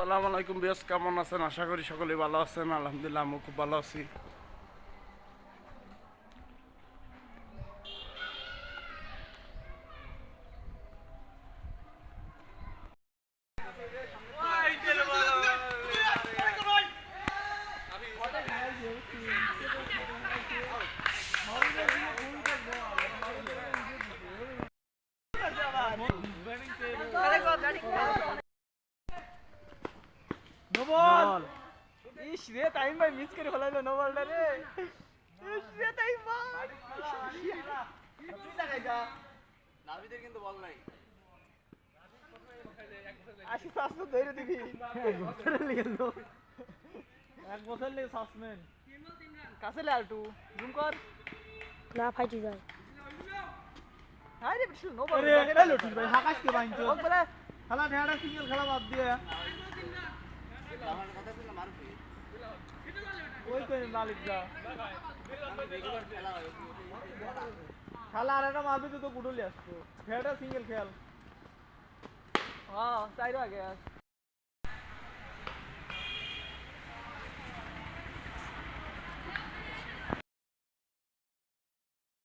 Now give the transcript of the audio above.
সালাম আলাইকুম বিয়াস, কেমন আছেন? আশা করি সকলে ভালো আছেন। আলহামদুলিল্লাহ আমি খুব ভালো আছি। ইস রে টাইম ভাই মিস করে ফেলাইলো নোবলটা রে ইস রে টাইম ভাই আশি সাতশো ধরে দিবি এক বছর লেগে সাসপেন্ড কাছে লে আলটু জুম কর না ফাইটি যায় হাই রে বিশাল নোবল আরে এটা লটি ভাই হাকাশ কে ওক বলে খেলা ঢেড়া সিঙ্গেল খেলা বাদ দিয়ে যা খেলা আর একটা মারবি তো তো গুডলি আসতো খেলাটা সিঙ্গেল খেল। হ্যাঁ চাইরো আগে